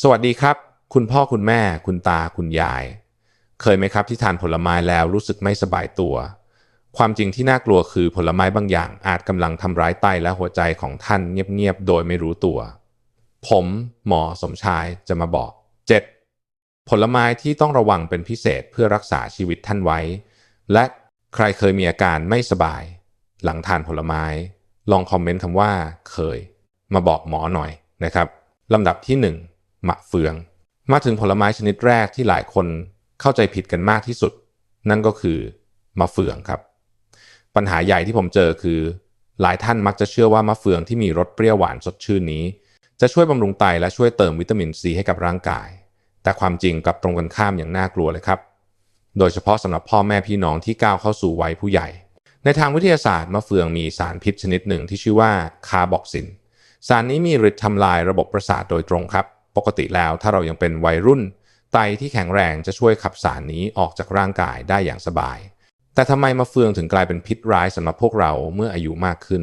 สวัสดีครับ คุณพ่อคุณแม่ คุณตาคุณยาย เคยไหมครับที่ทานผลไม้แล้วรู้สึกไม่สบายตัว ความจริงที่น่ากลัวคือผลไม้บางอย่างอาจกำลังทำร้ายไตและหัวใจของท่านเงียบๆโดยไม่รู้ตัว ผมหมอสมชายจะมาบอก 7. ผลไม้ที่ต้องระวังเป็นพิเศษเพื่อรักษาชีวิตท่านไว้ และใครเคยมีอาการไม่สบาย หลังทานผลไม้ ลองคอมเมนต์คำว่า เคย มาบอกหมอหน่อยนะครับลำดับที่ 1 มะเฟือง มาถึงผลไม้ชนิดแรกที่หลายคนเข้าใจผิดกันมากที่สุด นั่นก็คือมะเฟืองครับ ปัญหาใหญ่ที่ผมเจอคือ หลายท่านมักจะเชื่อว่ามะเฟืองที่มีรสเปรี้ยวหวานสดชื่นนี้ จะช่วยบำรุงไตและช่วยเติมวิตามินซีให้กับร่างกาย แต่ความจริงกลับตรงกันข้ามอย่างน่ากลัวเลยครับ โดยเฉพาะสำหรับพ่อแม่พี่น้องที่ก้าวเข้าสู่วัยผู้ใหญ่ ในทางวิทยาศาสตร์มะเฟืองมีสารพิษชนิดหนึ่งที่ชื่อว่าคาร์บอกซิน สารนี้มีฤทธิ์ทำลายระบบประสาทโดยตรงครับ ปกติแล้วถ้าเรายังเป็นวัยรุ่น ไตที่แข็งแรงจะช่วยขับสารนี้ออกจากร่างกายได้อย่างสบาย แต่ทำไมมะเฟืองถึงกลายเป็นพิษร้ายสำหรับพวกเราเมื่ออายุมากขึ้น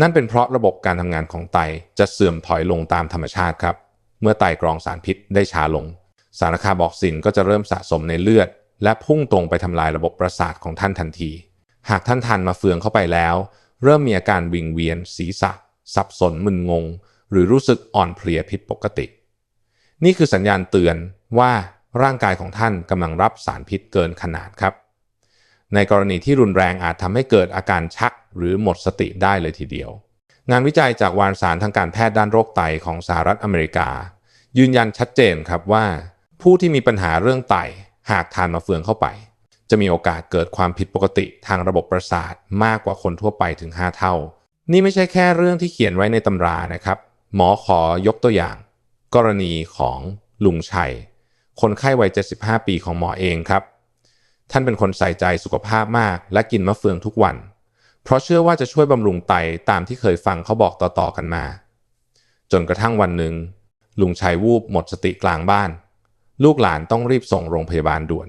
นั่นเป็นเพราะระบบการทำงานของไตจะเสื่อมถอยลงตามธรรมชาติครับ เมื่อไตกรองสารพิษได้ช้าลง สารคาร์บอกซินก็จะเริ่มสะสมในเลือด และพุ่งตรงไปทำลายระบบประสาทของท่านทันที หากท่านทานมาเฟืองเข้าไปแล้ว เริ่มมีอาการวิงเวียน ศีรษะ สับสนมึนงง หรือรู้สึกอ่อนเพลียผิดปกติ นี่คือสัญญาณเตือนว่าร่างกายของท่านกำลังรับสารพิษเกินขนาดครับ ในกรณีที่รุนแรงอาจทำให้เกิดอาการชักหรือหมดสติได้เลยทีเดียว งานวิจัยจากวารสารทางการแพทย์ด้านโรคไตของสหรัฐอเมริกา ยืนยันชัดเจนครับว่า ผู้ที่มีปัญหาเรื่องไตหากทานมาเฟืองเข้าไป จะมีโอกาสเกิดความผิดปกติทางระบบประสาทมากกว่าคนทั่วไปถึง 5 เท่า นี่ไม่ใช่แค่เรื่องที่เขียนไว้ในตำรานะครับ หมอขอยกตัวอย่าง กรณีของลุงชัย คนไข้วัย 75 ปีของหมอเองครับ ท่านเป็นคนใส่ใจสุขภาพมาก และกินมะเฟืองทุกวัน เพราะเชื่อว่าจะช่วยบำรุงไตตามที่เคยฟังเขาบอกต่อๆกันมา จนกระทั่งวันหนึ่ง ลุงชัยวูบหมดสติกลางบ้าน ลูกหลานต้องรีบส่งโรงพยาบาลด่วน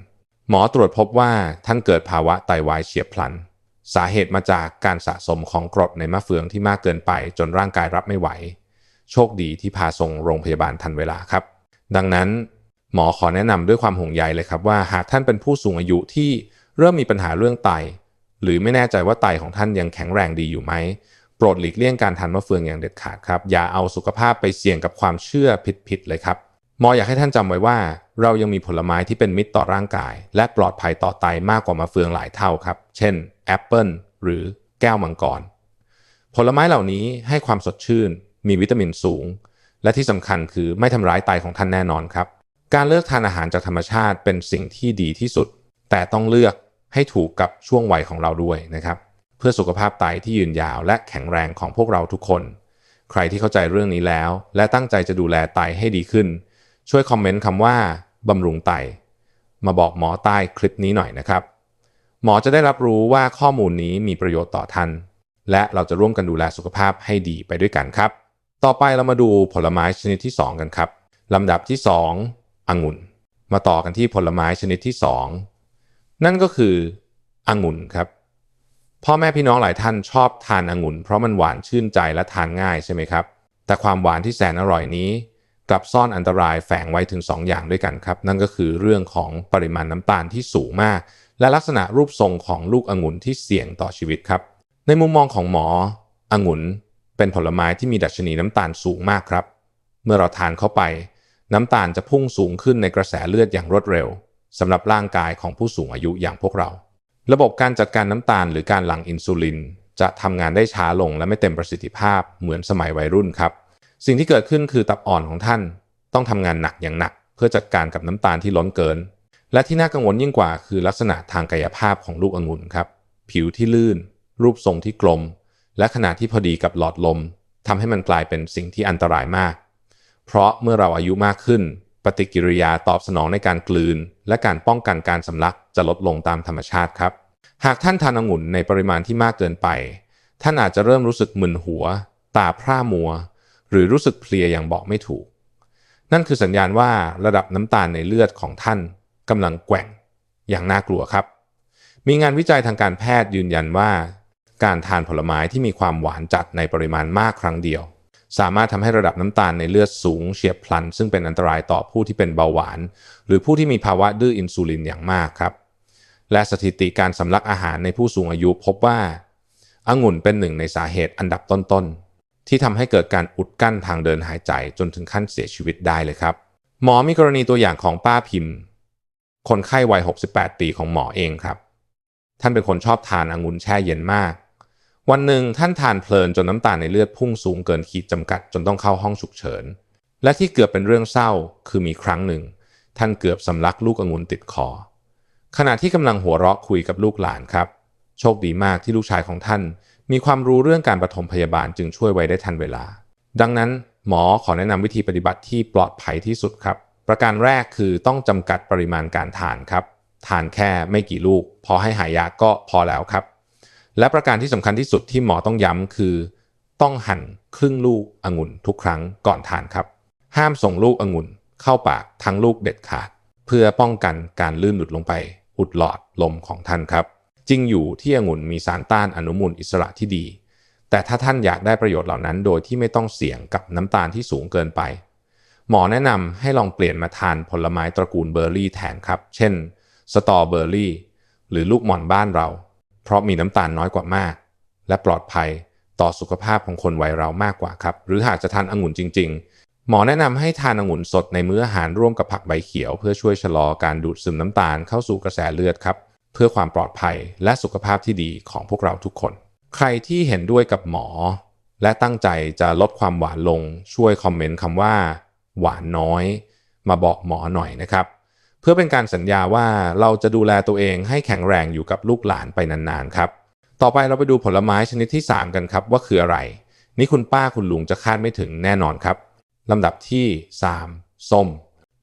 หมอตรวจพบว่าท่านเกิดภาวะไตาวายเฉียบพลัน สาเหตุมาจากการสะสมของกรดในมะเฟืองที่มากเกินไปจนร่างกายรับไม่ไหว โชคดีที่พาส่งโรงพยาบาลทันเวลาครับ ดังนั้นหมอขอแนะนำด้วยความห่วงใยเลยครับว่าหากท่านเป็นผู้สูงอายุที่เริ่มมีปัญหาเรื่องไต หรือไม่แน่ใจว่าไตของท่านยังแข็งแรงดีอยู่ไหมโปรดหลีกเลี่ยงการทานมะเฟืองอย่างเด็ดขาดครับ อย่าเอาสุขภาพไปเสี่ยงกับความเชื่อผิดๆเลยครับหมออยากให้ท่านจำไว้ว่า เรายังมีผลไม้ที่เป็นมิตรต่อร่างกาย และปลอดภัยต่อไตมากกว่ามะเฟืองหลายเท่าครับ เช่นแอปเปิลหรือแก้วมังกรผลไม้เหล่านี้ให้ความสดชื่น มีวิตามินสูง และที่สำคัญคือไม่ทำร้ายไตของท่านแน่นอนครับ การเลือกทานอาหารจากธรรมชาติเป็นสิ่งที่ดีที่สุด แต่ต้องเลือกให้ถูกกับช่วงวัยของเราด้วยนะครับ เพื่อสุขภาพไตที่ยืนยาวและแข็งแรงของพวกเราทุกคน ใครที่เข้าใจเรื่องนี้แล้ว และตั้งใจจะดูแลไตให้ดีขึ้น ช่วยคอมเมนต์คำว่าบำรุงไต มาบอกหมอใต้คลิปนี้หน่อยนะครับ หมอจะได้รับรู้ว่าข้อมูลนี้มีประโยชน์ต่อท่านและเราจะร่วมกันดูแลสุขภาพให้ดีไปด้วยกันครับ ต่อไปเรามาดูผลไม้ชนิดที่ 2 กันครับลำดับที่ 2องุ่น มาต่อกันที่ผลไม้ชนิดที่ 2 นั่นก็คือองุ่นครับ พ่อแม่พี่น้องหลายท่านชอบทานองุ่น เพราะมันหวานชื่นใจและทานง่ายใช่ไหมครับ แต่ความหวานที่แสนอร่อยนี้ กลับซ่อนอันตรายแฝงไว้ถึง 2 อย่างด้วยกันครับ นั่นก็คือเรื่องของปริมาณน้ำตาลที่สูงมาก และลักษณะรูปทรงของลูกองุ่นที่เสี่ยงต่อชีวิตครับ ในมุมมองของหมอองุ่น เป็นผลไม้ที่มีดัชนีน้ำตาลสูงมากครับ เมื่อเราทานเข้าไป น้ำตาลจะพุ่งสูงขึ้นในกระแสเลือดอย่างรวดเร็วสำหรับร่างกายของผู้สูงอายุอย่างพวกเรา ระบบการจัดการน้ำตาลหรือการหลั่งอินซูลิน จะทำงานได้ช้าลงและไม่เต็มประสิทธิภาพเหมือนสมัยวัยรุ่นครับ สิ่งที่เกิดขึ้นคือตับอ่อนของท่าน ต้องทำงานหนักอย่างหนัก เพื่อจัดการกับน้ำตาลที่ล้นเกิน และที่น่ากังวลยิ่งกว่าคือลักษณะทางกายภาพของลูกองุ่นครับ ผิวที่ลื่น รูปทรงที่กลม และขนาดที่พอดีกับหลอดลมทำให้มันกลายเป็นสิ่งที่อันตรายมาก เพราะเมื่อเราอายุมากขึ้น ปฏิกิริยาตอบสนองในการกลืน และการป้องกันการสำลักจะลดลงตามธรรมชาติครับ หากท่านทานองุ่นในปริมาณที่มากเกินไป ท่านอาจจะเริ่มรู้สึกมึนหัว ตาพร่ามัว หรือรู้สึกเพลียอย่างบอกไม่ถูก นั่นคือสัญญาณว่าระดับน้ำตาลในเลือดของท่านกำลังแกว่งอย่างน่ากลัวครับ มีงานวิจัยทางการแพทย์ยืนยันว่า การทานผลไม้ที่มีความหวานจัดในปริมาณมากครั้งเดียว สามารถทำให้ระดับน้ำตาลในเลือดสูงเฉียบพลัน ซึ่งเป็นอันตรายต่อผู้ที่เป็นเบาหวาน หรือผู้ที่มีภาวะดื้ออินซูลินอย่างมากครับและสถิติการสำลักอาหารในผู้สูงอายุพบว่าองุ่นเป็นหนึ่งในสาเหตุอันดับต้นๆ ที่ทำให้เกิดการอุดกั้นทางเดินหายใจจนถึงขั้นเสียชีวิตได้เลยครับ หมอมีกรณีตัวอย่างของป้าพิมพ์ คนไข้วัย 68 ปีของหมอเองครับ ท่านเป็นคนชอบทานองุ่นแช่เย็นมาก วันหนึ่งท่านทานเพลินจนน้ำตาลในเลือดพุ่งสูงเกินขีดจำกัดจนต้องเข้าห้องฉุกเฉิน และที่เกือบเป็นเรื่องเศร้าคือมีครั้งหนึ่ง ท่านเกือบสำลักลูกองุ่นติดคอ ขณะที่กำลังหัวเราะคุยกับลูกหลานครับ โชคดีมากที่ลูกชายของท่าน มีความรู้เรื่องการปฐมพยาบาลจึงช่วยไว้ได้ทันเวลา ดังนั้นหมอขอแนะนำวิธีปฏิบัติที่ปลอดภัยที่สุดครับ ประการแรกคือต้องจำกัดปริมาณการทานครับ ทานแค่ไม่กี่ลูก พอให้หายาก็พอแล้วครับ และประการที่สำคัญที่สุดที่หมอต้องย้ำคือ ต้องหั่นครึ่งลูกองุ่นทุกครั้งก่อนทานครับ ห้ามส่งลูกองุ่นเข้าปากทั้งลูกเด็ดขาด เพื่อป้องกันการลื่นหลุดลงไป อุดหลอดลมของท่านครับ จริงอยู่ที่องุ่นมีสารต้านอนุมูลอิสระที่ดี แต่ถ้าท่านอยากได้ประโยชน์เหล่านั้น โดยที่ไม่ต้องเสี่ยงกับน้ำตาลที่สูงเกินไป หมอแนะนำให้ลองเปลี่ยนมาทานผลไม้ตระกูลเบอร์รี่แทนครับ เช่น สตรอเบอร์รี่ หรือลูกหม่อนบ้านเรา เพราะมีน้ำตาลน้อยกว่ามาก และปลอดภัยต่อสุขภาพของคนวัยเรามากกว่าครับ หรือหากจะทานองุ่นจริง ๆ หมอแนะนำให้ทานองุ่นสดในมื้ออาหารร่วมกับผักใบเขียว เพื่อช่วยชะลอการดูดซึมน้ำตาลเข้าสู่กระแสเลือดครับ เพื่อความปลอดภัยและสุขภาพที่ดีของพวกเราทุกคน ใครที่เห็นด้วยกับหมอ และตั้งใจจะลดความหวานลง ช่วยคอมเมนต์คำว่า หวานน้อย มาบอกหมอหน่อยนะครับ เพื่อเป็นการสัญญาว่าเราจะดูแลตัวเองให้แข็งแรงอยู่กับลูกหลานไปนานๆครับ ต่อไปเราไปดูผลไม้ชนิดที่ 3 กันครับว่าคืออะไร นี่คุณป้าคุณลุงจะคาดไม่ถึงแน่นอนครับลำดับที่ 3 ส้ม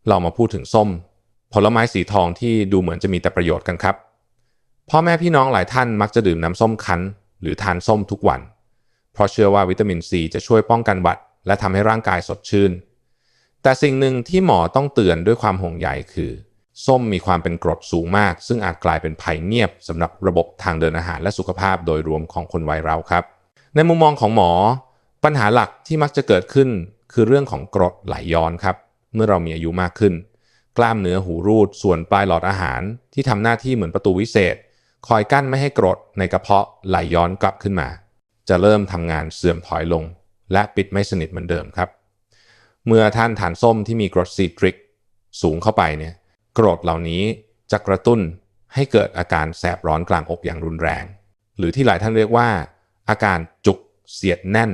เรามาพูดถึงส้ม ผลไม้สีทองที่ดูเหมือนจะมีแต่ประโยชน์กันครับ พ่อแม่พี่น้องหลายท่านมักจะดื่มน้ำส้มคั้น หรือทานส้มทุกวัน เพราะเชื่อว่าวิตามินซีจะช่วยป้องกันหวัด และทำให้ร่างกายสดชื่น แต่สิ่งหนึ่งที่หมอต้องเตือนด้วยความห่วงใยคือ ส้มมีความเป็นกรดสูงมาก ซึ่งอาจกลายเป็นภัยเงียบสำหรับระบบทางเดินอาหารและสุขภาพโดยรวมของคนวัยเราครับ ในมุมมองของหมอ ปัญหาหลักที่มักจะเกิดขึ้น คือเรื่องของกรดไหลย้อนครับ เมื่อเรามีอายุมากขึ้น กล้ามเนื้อหูรูด ส่วนปลายหลอดอาหาร ที่ทำหน้าที่เหมือนประตูวิเศษ คอยกั้นไม่ให้กรดในกระเพาะไหลย้อนกลับขึ้นมา จะเริ่มทำงานเสื่อมถอยลง และปิดไม่สนิทเหมือนเดิมครับ เมื่อท่านทานส้มที่มีกรดซีตริกสูงเข้าไปเนี่ย กรดเหล่านี้จะกระตุ้นให้เกิดอาการแสบร้อนกลางอกอย่างรุนแรง หรือที่หลายท่านเรียกว่า อาการจุกเสียดแน่น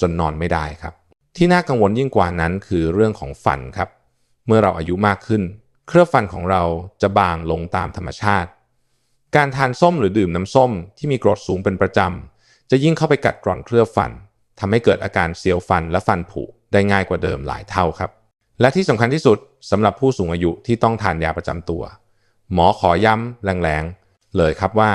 จนนอนไม่ได้ครับ ที่น่ากังวลยิ่งกว่านั้นคือเรื่องของฟันครับ เมื่อเราอายุมากขึ้น เครือบฟันของเราจะบางลงตามธรรมชาติ การทานส้มหรือดื่มน้ำส้มที่มีกรดสูงเป็นประจำจะยิ่งเข้าไปกัดกร่อนเคลือบฟันทำให้เกิดอาการเสียวฟันและฟันผุได้ง่ายกว่าเดิมหลายเท่าครับ และที่สำคัญที่สุดสำหรับผู้สูงอายุที่ต้องทานยาประจำตัว หมอขอย้ำแรงๆ เลยครับว่า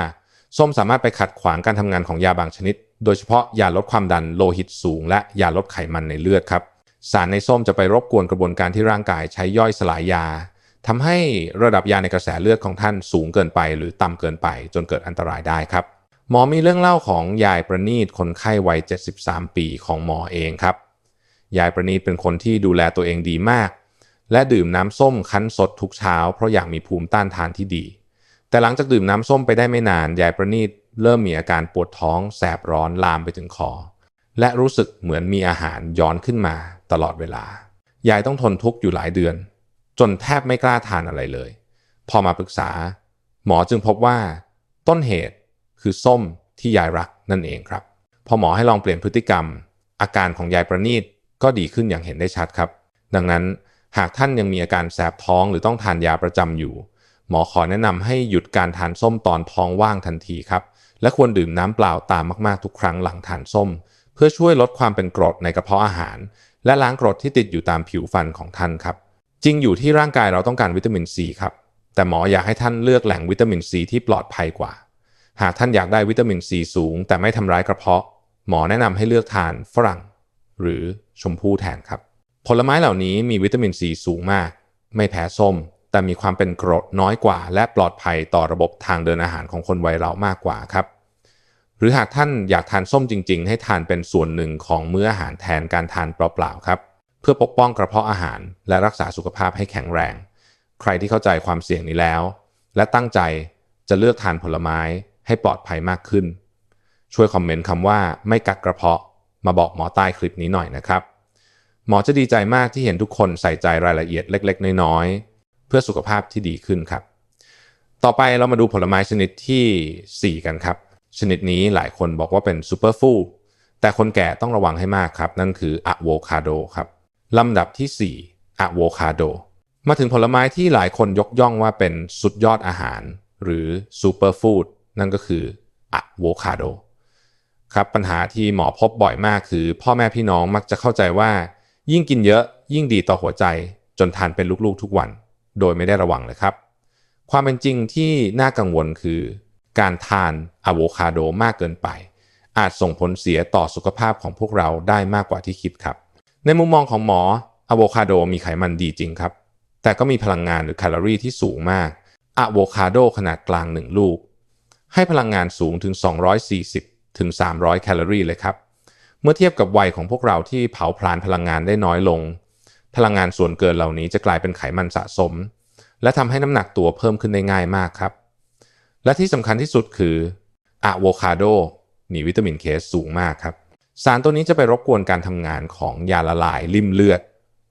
ส้มสามารถไปขัดขวางการทำงานของยาบางชนิด โดยเฉพาะยาลดความดันโลหิตสูง และยาลดไขมันในเลือดครับ สารในส้มจะไปรบกวนกระบวนการที่ร่างกายใช้ย่อยสลายยาทำให้ระดับยาในกระแสเลือดของท่านสูงเกินไป หรือต่ำเกินไป จนเกิดอันตรายได้ครับ หมอมีเรื่องเล่าของยายประณีตคนไข้วัย 73 ปีของหมอเองครับ ยายประณีตเป็นคนที่ดูแลตัวเองดีมาก และดื่มน้ำส้มคั้นสดทุกเช้า เพราะอยากมีภูมิต้านทานที่ดี แต่หลังจากดื่มน้ำส้มไปได้ไม่นาน ยายประณีตเริ่มมีอาการปวดท้อง แสบร้อนลามไปถึงคอ และรู้สึกเหมือนมีอาหารย้อนขึ้นมาตลอดเวลา ยายต้องทนทุกข์อยู่หลายเดือน จนแทบไม่กล้าทานอะไรเลย พอมาปรึกษา หมอจึงพบว่า ต้นเหตุคือส้มที่ยายรักนั่นเองครับ พอหมอให้ลองเปลี่ยนพฤติกรรม อาการของยายประณีต ก็ดีขึ้นอย่างเห็นได้ชัดครับ ดังนั้นหากท่านยังมีอาการแสบท้องหรือต้องทานยาประจำอยู่ หมอขอแนะนำให้หยุดการทานส้มตอนท้องว่างทันทีครับ และควรดื่มน้ำเปล่าตามมาก ๆ ทุกครั้งหลังทานส้ม เพื่อช่วยลดความเป็นกรดในกระเพาะอาหาร และล้างกรดที่ติดอยู่ตามผิวฟันของท่านครับ จริงอยู่ที่ร่างกายเราต้องการวิตามินซีครับ แต่หมออยากให้ท่านเลือกแหล่งวิตามินซีที่ปลอดภัยกว่า หากท่านอยากได้วิตามินซีสูง แต่ไม่ทำร้ายกระเพาะ หมอแนะนำให้เลือกทานฝรั่ง หรือ ชมพู่แทนครับ ผลไม้เหล่านี้มีวิตามินซีสูงมาก ไม่แพ้ส้ม แต่มีความเป็นกรดน้อยกว่า และปลอดภัยต่อระบบทางเดินอาหารของคนวัยเรามากกว่าครับ หรือหากท่านอยากทานส้มจริง ๆ ให้ทานเป็นส่วนหนึ่งของมื้ออาหารแทนการทานเปล่าๆครับ เพื่อปกป้องกระเพาะอาหาร และรักษาสุขภาพให้แข็งแรง ใครที่เข้าใจความเสี่ยงนี้แล้ว และตั้งใจจะเลือกทานผลไม้ให้ปลอดภัยมากขึ้น ช่วยคอมเมนต์คำว่าไม่กัดกระเพาะ มาบอกหมอใต้คลิปนี้หน่อยนะครับ หมอจะดีใจมากที่เห็นทุกคนใส่ใจรายละเอียดเล็ก ๆ น้อยๆ เพื่อสุขภาพที่ดีขึ้นครับ ต่อไปเรามาดูผลไม้ชนิดที่ 4 กันครับ ชนิดนี้หลายคนบอกว่าเป็นซูเปอร์ฟู้ดแต่คนแก่ต้องระวังให้มากครับ นั่นคืออะโวคาโดครับลำดับที่ 4อะโวคาโดมาถึงผลไม้ที่หลายคนยกย่องว่าเป็นสุดยอดอาหาร หรือซูเปอร์ฟู้ดนั่นก็คืออะโวคาโด ครับปัญหาที่หมอพบบ่อยมากคือ พ่อแม่พี่น้องมักจะเข้าใจว่า ยิ่งกินเยอะยิ่งดีต่อหัวใจ จนทานเป็นลูกๆทุกวัน โดยไม่ได้ระวังเลยครับ ความเป็นจริงที่น่ากังวลคือ การทานอะโวคาโดมากเกินไป อาจส่งผลเสียต่อสุขภาพของพวกเราได้มากกว่าที่คิดครับ ในมุมมองของหมออะโวคาโดมีไขมันดีจริงครับ แต่ก็มีพลังงานหรือแคลอรี่ที่สูงมากอะโวคาโดขนาดกลางหนึ่งลูก ให้พลังงานสูงถึง 240 ถึง 300 แคลอรี่เลยครับ เมื่อเทียบกับวัยของพวกเราที่เผาผลาญพลังงานได้น้อยลง พลังงานส่วนเกินเหล่านี้จะกลายเป็นไขมันสะสม และทำให้น้ำหนักตัวเพิ่มขึ้นได้ง่ายมากครับ และที่สำคัญที่สุดคืออะโวคาโดมีวิตามินเคสูงมากครับ สารตัวนี้จะไปรบกวนการทำงานของยาละลายริ่มเลือด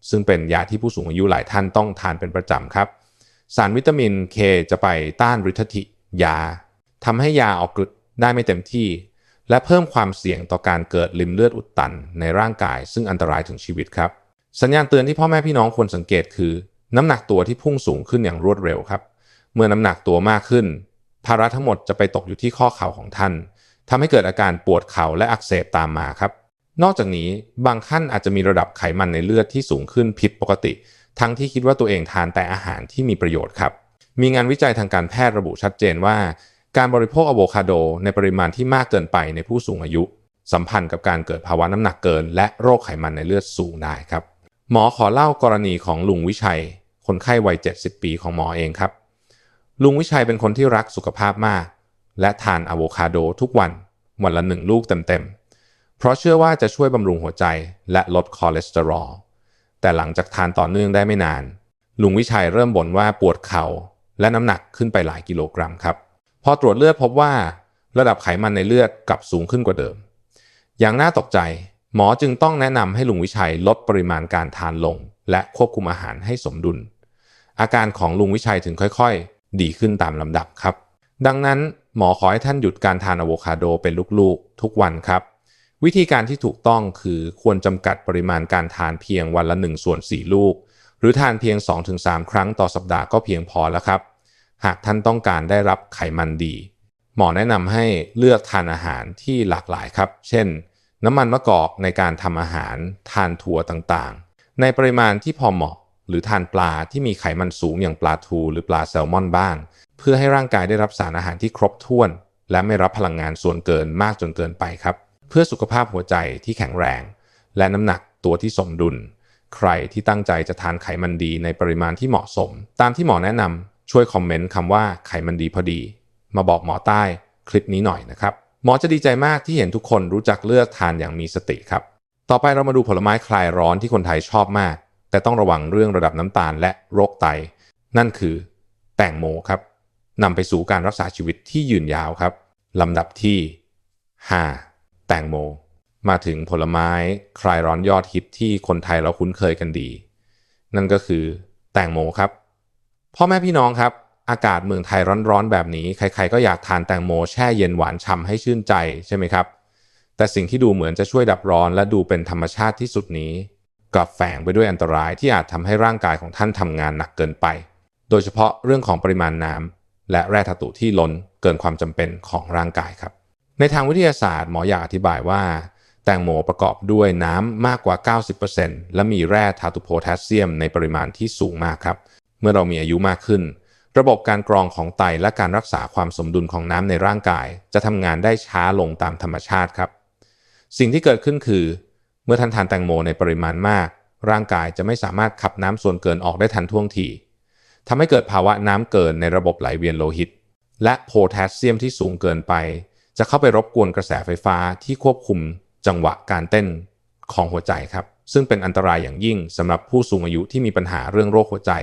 ซึ่งเป็นยาที่ผู้สูงอายุหลายท่านต้องทานเป็นประจำครับ สารวิตามินเคจะไปต้านฤทธิยาทำให้ยาออกฤทธิ์ได้ไม่เต็มที่ และเพิ่มความเสี่ยงต่อการเกิดริมเลือดอุดตันในร่างกาย ซึ่งอันตรายถึงชีวิตครับ สัญญาณเตือนที่พ่อแม่พี่น้องควรสังเกตคือ น้ำหนักตัวที่พุ่งสูงขึ้นอย่างรวดเร็วครับ เมื่อน้ำหนักตัวมากขึ้น ภาระทั้งหมดจะไปตกอยู่ที่ข้อเข่าของท่านทำให้เกิดอาการปวดเข่าและอักเสบตามมาครับ นอกจากนี้บางท่านอาจจะมีระดับไขมันในเลือดที่สูงขึ้นผิดปกติ ทั้งที่คิดว่าตัวเองทานแต่อาหารที่มีประโยชน์ครับมีงานวิจัยทางการแพทย์ระบุชัดเจนว่า การบริโภคอะโวคาโดในปริมาณที่มากเกินไปในผู้สูงอายุ สัมพันธ์กับการเกิดภาวะน้ำหนักเกิน และโรคไขมันในเลือดสูงได้ครับ หมอขอเล่ากรณีของลุงวิชัย คนไข้วัย 70 ปีของหมอเองครับ ลุงวิชัยเป็นคนที่รักสุขภาพมาก และทานอะโวคาโดทุกวันวันละหนึ่งลูกเต็มๆ เพราะเชื่อว่าจะช่วยบำรุงหัวใจและลดคอเลสเตอรอล แต่หลังจากทานต่อเนื่องได้ไม่นาน ลุงวิชัยเริ่มบ่นว่าปวดเข่าและน้ำหนักขึ้นไปหลายกิโลกรัมครับ พอตรวจเลือดพบว่าระดับไขมันในเลือดกลับสูงขึ้นกว่าเดิม อย่างน่าตกใจหมอจึงต้องแนะนำให้ลุงวิชัยลดปริมาณการทานลง และควบคุมอาหารให้สมดุล อาการของลุงวิชัยถึงค่อยๆ ดีขึ้นตามลำดับครับ ดังนั้นหมอขอให้ท่านหยุดการทานอะโวคาโดเป็นลูกๆ ทุกวันครับ วิธีการที่ถูกต้องคือควรจำกัดปริมาณการทานเพียงวันละ1ส่วน4ลูก หรือทานเพียง 2-3 ครั้งต่อสัปดาห์ก็เพียงพอแล้วครับ หากท่านต้องการได้รับไขมันดี หมอแนะนำให้เลือกทานอาหารที่หลากหลายครับ เช่น น้ำมันมะกอกในการทำอาหาร ทานถั่วต่างๆ ในปริมาณที่พอเหมาะ หรือทานปลาที่มีไขมันสูงอย่างปลาทูหรือปลาแซลมอนบ้าง เพื่อให้ร่างกายได้รับสารอาหารที่ครบถ้วน และไม่รับพลังงานส่วนเกินมากจนเกินไปครับ เพื่อสุขภาพหัวใจที่แข็งแรง และน้ำหนักตัวที่สมดุล ใครที่ตั้งใจจะทานไขมันดีในปริมาณที่เหมาะสม ตามที่หมอแนะนำ ช่วยคอมเมนต์คำว่าไขมันดีพอดี มาบอกหมอใต้คลิปนี้หน่อยนะครับ หมอจะดีใจมากที่เห็นทุกคนรู้จักเลือกทานอย่างมีสติครับ ต่อไปเรามาดูผลไม้คลายร้อนที่คนไทยชอบมาก แต่ต้องระวังเรื่องระดับน้ำตาลและโรคไต นั่นคือ แตงโมครับนำไปสู่การรักษาชีวิตที่ยืนยาวครับลำดับที่ 5 แตงโม มาถึงผลไม้คลายร้อนยอดฮิตที่คนไทยเราคุ้นเคยกันดี นั่นก็คือแตงโมครับ พ่อแม่พี่น้องครับ อากาศเมืองไทยร้อนๆแบบนี้ ใครๆก็อยากทานแตงโมแช่เย็นหวานฉ่ำให้ชื่นใจใช่ไหมครับ แต่สิ่งที่ดูเหมือนจะช่วยดับร้อนและดูเป็นธรรมชาติที่สุดนี้ กลับแฝงไปด้วยอันตรายที่อาจทำให้ร่างกายของท่านทำงานหนักเกินไป โดยเฉพาะเรื่องของปริมาณน้ำและแร่ธาตุที่ล้นเกินความจำเป็นของร่างกายครับ ในทางวิทยาศาสตร์หมออยากอธิบายว่า แตงโมประกอบด้วยน้ำมากกว่า 90%และมีแร่ธาตุโพแทสเซียมในปริมาณที่สูงมากครับเเมื่อเรามีอายุมากขึ้น ระบบการกรองของไตและการรักษาความสมดุลของน้ำในร่างกาย จะทำงานได้ช้าลงตามธรรมชาติครับ สิ่งที่เกิดขึ้นคือ เมื่อท่านทานแตงโมในปริมาณมาก ร่างกายจะไม่สามารถขับน้ำส่วนเกินออกได้ทันท่วงทีทำให้เกิดภาวะน้ำเกินในระบบไหลเวียนโลหิต และโพแทสเซียมที่สูงเกินไป จะเข้าไปรบกวนกระแสไฟฟ้าที่ควบคุมจังหวะการเต้นของหัวใจครับ ซึ่งเป็นอันตรายอย่างยิ่งสำหรับผู้สูงอายุที่มีปัญหาเรื่องโรคหัวใจ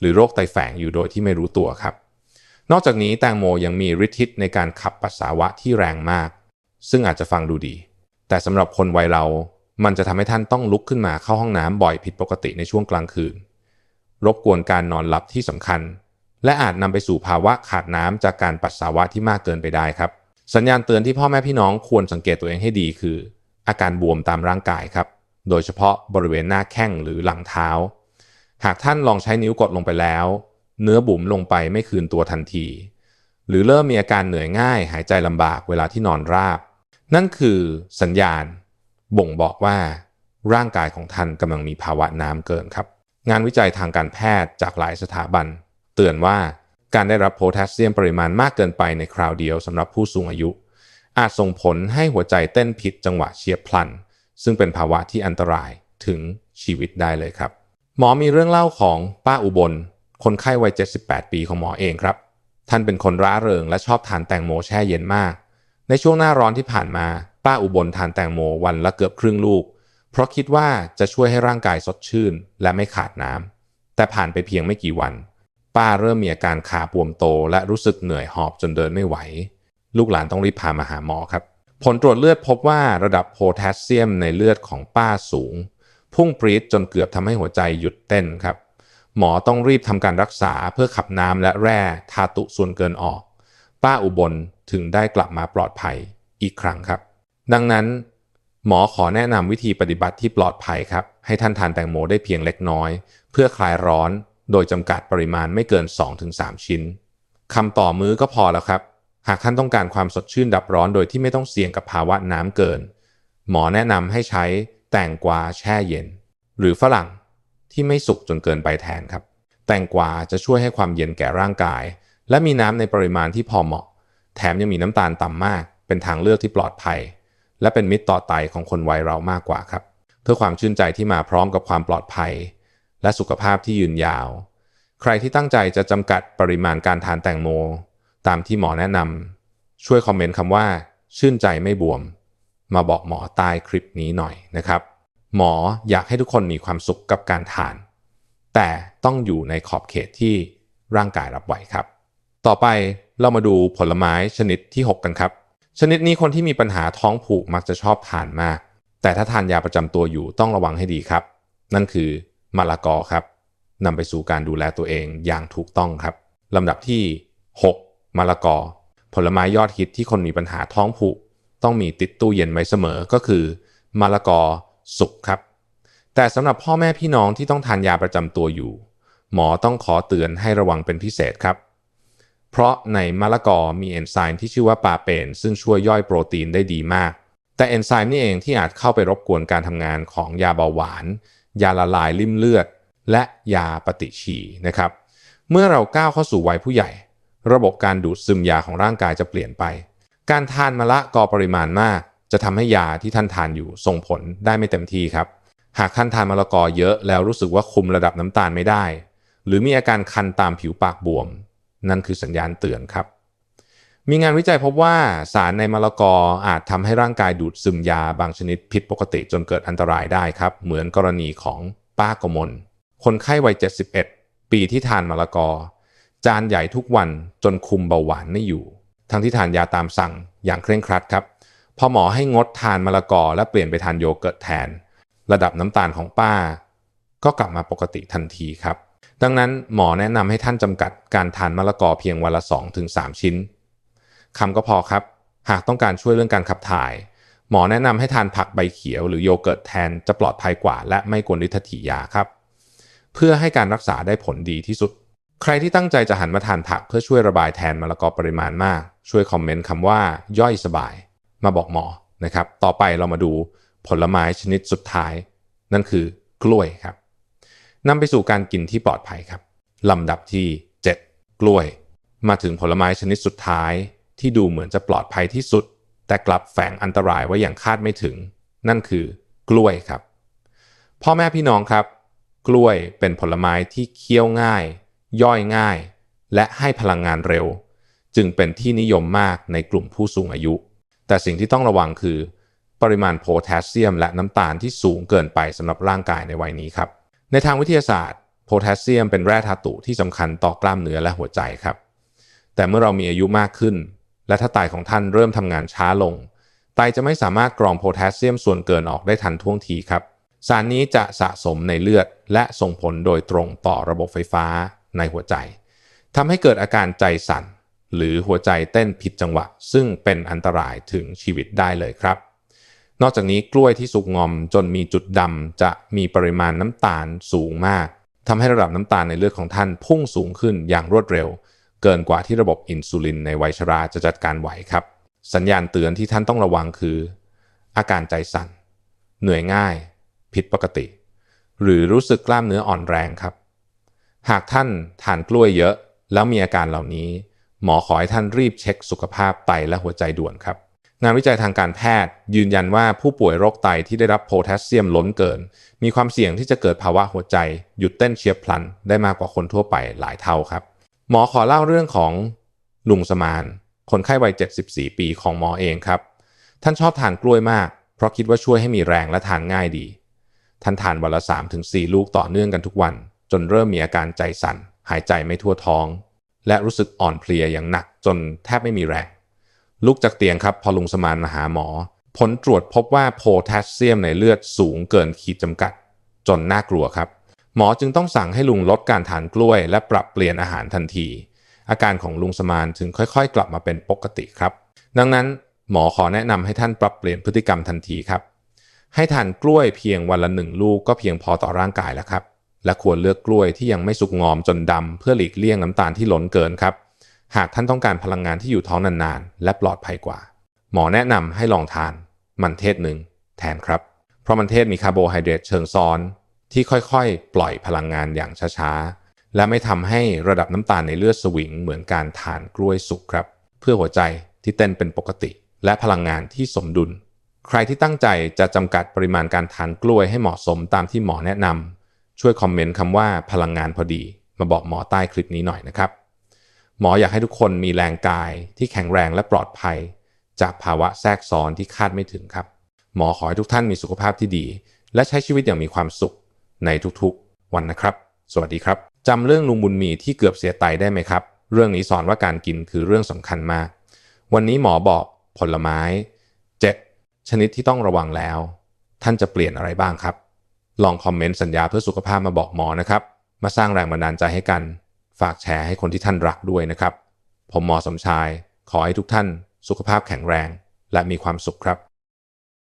หรือโรคไตแฝงอยู่โดยที่ไม่รู้ตัวครับ นอกจากนี้แตงโมยังมีฤทธิ์ในการขับปัสสาวะที่แรงมาก ซึ่งอาจจะฟังดูดี แต่สำหรับคนวัยเรา มันจะทำให้ท่านต้องลุกขึ้นมาเข้าห้องน้ำบ่อยผิดปกติในช่วงกลางคืน รบกวนการนอนหลับที่สำคัญ และอาจนำไปสู่ภาวะขาดน้ำจากการปัสสาวะที่มากเกินไปได้ครับ สัญญาณเตือนที่พ่อแม่พี่น้องควรสังเกตตัวเองให้ดีคือ อาการบวมตามร่างกายครับ โดยเฉพาะบริเวณหน้าแข้งหรือหลังเท้า หากท่านลองใช้นิ้วกดลงไปแล้ว เนื้อบุ๋มลงไปไม่คืนตัวทันที หรือเริ่มมีอาการเหนื่อยง่ายหายใจลำบากเวลาที่นอนราบ นั่นคือสัญญาณ บ่งบอกว่า ร่างกายของท่านกำลังมีภาวะน้ำเกินครับ งานวิจัยทางการแพทย์จากหลายสถาบัน เตือนว่าการได้รับโพแทสเซียมปริมาณมากเกินไปในคราวเดียวสำหรับผู้สูงอายุ อาจส่งผลให้หัวใจเต้นผิดจังหวะเฉียบพลัน ซึ่งเป็นภาวะที่อันตรายถึงชีวิตได้เลยครับ หมอมีเรื่องเล่าของป้าอุบล คนไข้วัย 78 ปีของหมอเองครับ ท่านเป็นคนร่าเริงและชอบทานแตงโมแช่เย็นมาก ในช่วงหน้าร้อนที่ผ่านมา ป้าอุบลทานแตงโมวันละเกือบครึ่งลูก เพราะคิดว่าจะช่วยให้ร่างกายสดชื่น และไม่ขาดน้ำแต่ผ่านไปเพียงไม่กี่วัน ป้าเริ่มมีอาการขาบวมโต และรู้สึกเหนื่อยหอบจนเดินไม่ไหว ลูกหลานต้องรีบพามาหาหมอครับ ผลตรวจเลือดพบว่าระดับโพแทสเซียมในเลือดของป้าสูง พุ่งปรี๊ดจนเกือบทำให้หัวใจหยุดเต้นครับ หมอต้องรีบทำการรักษาเพื่อขับน้ำและแร่ธาตุส่วนเกินออก ป้าอุบลถึงได้กลับมาปลอดภัยอีกครั้งครับ ดังนั้น หมอขอแนะนำวิธีปฏิบัติที่ปลอดภัยครับ ให้ท่านทานแตงโมได้เพียงเล็กน้อย เพื่อคลายร้อน โดยจำกัดปริมาณไม่เกิน 2-3 ชิ้นคำต่อมื้อก็พอแล้วครับ หากท่านต้องการความสดชื่นดับร้อนโดยที่ไม่ต้องเสี่ยงกับภาวะน้ำเกิน หมอแนะนำให้ใช้ แตงกวาแช่เย็น หรือฝรั่งที่ไม่สุกจนเกินไปแทนครับ แตงกวาจะช่วยให้ความเย็นแก่ร่างกาย และมีน้ำในปริมาณที่พอเหมาะ แถมยังมีน้ำตาลต่ำมาก เป็นทางเลือกที่ปลอดภัย และเป็นมิตรต่อไตของคนวัยเรามากกว่าครับ เพื่อความชื่นใจที่มาพร้อมกับความปลอดภัย และสุขภาพที่ยืนยาว ใครที่ตั้งใจจะจำกัดปริมาณการทานแตงโม ตามที่หมอแนะนำช่วยคอมเมนต์คำว่า ชื่นใจไม่บวม มาบอกหมอใต้คลิปนี้หน่อยนะครับ หมออยากให้ทุกคนมีความสุขกับการทาน แต่ต้องอยู่ในขอบเขตที่ร่างกายรับไหวครับ ต่อไปเรามาดูผลไม้ชนิดที่ 6 กันครับ ชนิดนี้คนที่มีปัญหาท้องผูกมักจะชอบทานมาก แต่ถ้าทานยาประจำตัวอยู่ต้องระวังให้ดีครับ นั่นคือมะละกอครับนำไปสู่การดูแลตัวเองอย่างถูกต้องครับลำดับที่ 6มะละกอ ผลไม้ยอดฮิตที่คนมีปัญหาท้องผูก ต้องมีติดตู้เย็นไว้เสมอก็คือมะละกอสุกครับ แต่สำหรับพ่อแม่พี่น้องที่ต้องทานยาประจำตัวอยู่ หมอต้องขอเตือนให้ระวังเป็นพิเศษครับ เพราะในมะละกอมีเอนไซม์ที่ชื่อว่าปาเปน ซึ่งช่วยย่อยโปรตีนได้ดีมาก แต่เอนไซม์นี่เองที่อาจเข้าไปรบกวนการทำงานของยาเบาหวาน ยาละลายริ่มเลือด และยาปฏิชีนะครับ เมื่อเราก้าวเข้าสู่วัยผู้ใหญ่ ระบบการดูดซึมยาของร่างกายจะเปลี่ยนไป การทานมะละกอปริมาณมาก จะทำให้ยาที่ท่านทานอยู่ส่งผลได้ไม่เต็มที่ครับ หากท่านทานมะละกอเยอะแล้วรู้สึกว่าคุมระดับน้ำตาลไม่ได้ หรือมีอาการคันตามผิวปากบวม นั่นคือสัญญาณเตือนครับ มีงานวิจัยพบว่าสารในมะละกออาจทำให้ร่างกายดูดซึมยาบางชนิดผิดปกติจนเกิดอันตรายได้ครับ เหมือนกรณีของป้ากมลคนไข้วัย 71 ปีที่ทานมะละกอ จานใหญ่ทุกวันจนคุมเบาหวานไม่อยู่ ทั้งที่ทานยาตามสั่งอย่างเคร่งครัดครับ พอหมอให้งดทานมะละกอและเปลี่ยนไปทานโยเกิร์ตแทน ระดับน้ำตาลของป้า ก็กลับมาปกติทันทีครับ ดังนั้นหมอแนะนำให้ท่านจำกัดการทานมะละกอเพียงวันละ 2-3 ชิ้นคำก็พอครับ หากต้องการช่วยเรื่องการขับถ่าย หมอแนะนำให้ทานผักใบเขียวหรือโยเกิร์ตแทนจะปลอดภัยกว่า และไม่กวนฤทธิยาครับ เพื่อให้การรักษาได้ผลดีที่สุด ใครที่ตั้งใจจะหันมาทานผักเพื่อช่วยระบายแทนมะละกอปริมาณมาก ช่วยคอมเมนต์คำว่าย่อยสบาย มาบอกหมอนะครับ ต่อไปเรามาดูผลไม้ชนิดสุดท้าย นั่นคือกล้วยครับนำไปสู่การกินที่ปลอดภัยครับลำดับที่ 7 กล้วย มาถึงผลไม้ชนิดสุดท้าย ที่ดูเหมือนจะปลอดภัยที่สุด แต่กลับแฝงอันตรายไว้อย่างคาดไม่ถึง นั่นคือกล้วยครับ พ่อแม่พี่น้องครับ กล้วยเป็นผลไม้ที่เคี้ยวง่าย ย่อยง่าย และให้พลังงานเร็ว จึงเป็นที่นิยมมากในกลุ่มผู้สูงอายุ แต่สิ่งที่ต้องระวังคือ ปริมาณโพแทสเซียม และน้ำตาลที่สูงเกินไปสำหรับร่างกายในวัยนี้ครับ ในทางวิทยาศาสตร์โพแทสเซียมเป็นแร่ธาตุที่สำคัญต่อกล้ามเนื้อและหัวใจครับ แต่เมื่อเรามีอายุมากขึ้น และถ้าไตของท่านเริ่มทำงานช้าลง ไตจะไม่สามารถกรองโพแทสเซียมส่วนเกินออกได้ทันท่วงทีครับ สารนี้จะสะสมในเลือดและส่งผลโดยตรงต่อระบบไฟฟ้า ในหัวใจทำให้เกิดอาการใจสั่น หรือหัวใจเต้นผิดจังหวะ ซึ่งเป็นอันตรายถึงชีวิตได้เลยครับ นอกจากนี้กล้วยที่สุกงอมจนมีจุดดำจะมีปริมาณน้ำตาลสูงมากทำให้ระดับน้ำตาลในเลือดของท่านพุ่งสูงขึ้นอย่างรวดเร็ว เกินกว่าที่ระบบอินซูลินในวัยชราจะจัดการไหวครับ สัญญาณเตือนที่ท่านต้องระวังคือ อาการใจสั่น เหนื่อยง่าย ผิดปกติ หรือรู้สึกกล้ามเนื้ออ่อนแรงครับ หากท่านทานกล้วยเยอะ แล้วมีอาการเหล่านี้ หมอขอให้ท่านรีบเช็คสุขภาพไตและหัวใจด่วนครับ งานวิจัยทางการแพทย์ ยืนยันว่าผู้ป่วยโรคไตที่ได้รับโพแทสเซียมล้นเกิน มีความเสี่ยงที่จะเกิดภาวะหัวใจ หยุดเต้นเฉียบพลัน ได้มากกว่าคนทั่วไปหลายเท่าครับ หมอขอเล่าเรื่องของลุงสมาน คนไข้วัย 74 ปีของหมอเองครับ ท่านชอบทานกล้วยมาก เพราะคิดว่าช่วยให้มีแรงและทานง่ายดี ท่านทานวันละ3-4 ลูกต่อเนื่องกันทุกวัน จนเริ่มมีอาการใจสั่น หายใจไม่ทั่วท้อง และรู้สึกอ่อนเพลียอย่างหนักจนแทบไม่มีแรง ลุกจากเตียงครับพอลุงสมานมาหาหมอ ผลตรวจพบว่าโพแทสเซียมในเลือดสูงเกินขีดจำกัด จนน่ากลัวครับ หมอจึงต้องสั่งให้ลุงลดการทานกล้วย และปรับเปลี่ยนอาหารทันที อาการของลุงสมานถึงค่อยๆ กลับมาเป็นปกติครับ ดังนั้นหมอขอแนะนำให้ท่านปรับเปลี่ยนพฤติกรรมทันทีครับ ให้ทานกล้วยเพียงวันละหนึ่งลูกก็เพียงพอต่อร่างกายแล้วครับ และควรเลือกกล้วยที่ยังไม่สุกงอมจนดำเพื่อหลีกเลี่ยงน้ำตาลที่หล้นเกินครับ หากท่านต้องการพลังงานที่อยู่ท้องนานๆ และปลอดภัยกว่า หมอแนะนำให้ลองทาน มันเทศหนึ่งแทนครับ เพราะมันเทศมีคาร์โบไฮเดรตเชิงซ้อน ที่ค่อยๆ ปล่อยพลังงานอย่างช้าๆ และไม่ทำให้ระดับน้ำตาลในเลือดสวิงเหมือนการทานกล้วยสุกครับ เพื่อหัวใจที่เต้นเป็นปกติ และพลังงานที่สมดุล ใครที่ตั้งใจจะจำกัดปริมาณการทานกล้วยให้เหมาะสมตามที่หมอแนะนำ ช่วยคอมเมนต์คำว่าพลังงานพอดี มาบอกหมอใต้คลิปนี้หน่อยนะครับ หมออยากให้ทุกคนมีแรงกายที่แข็งแรงและปลอดภัย จากภาวะแทรกซ้อนที่คาดไม่ถึงครับ หมอขอให้ทุกท่านมีสุขภาพที่ดี และใช้ชีวิตอย่างมีความสุขในทุกๆ วันนะครับ สวัสดีครับจำเรื่องลุงบุญมีที่เกือบเสียไตได้ไหมครับ เรื่องนี้สอนว่าการกินคือเรื่องสำคัญมาก วันนี้หมอบอกผลไม้ 7 ชนิดที่ต้องระวังแล้ว ท่านจะเปลี่ยนอะไรบ้างครับ ลองคอมเมนต์สัญญาเพื่อสุขภาพมาบอกหมอนะครับ มาสร้างแรงบันดาลใจให้กัน ฝากแชร์ให้คนที่ท่านรักด้วยนะครับ ผมหมอสมชาย ขอให้ทุกท่าน สุขภาพแข็งแรง และมีความสุขครับ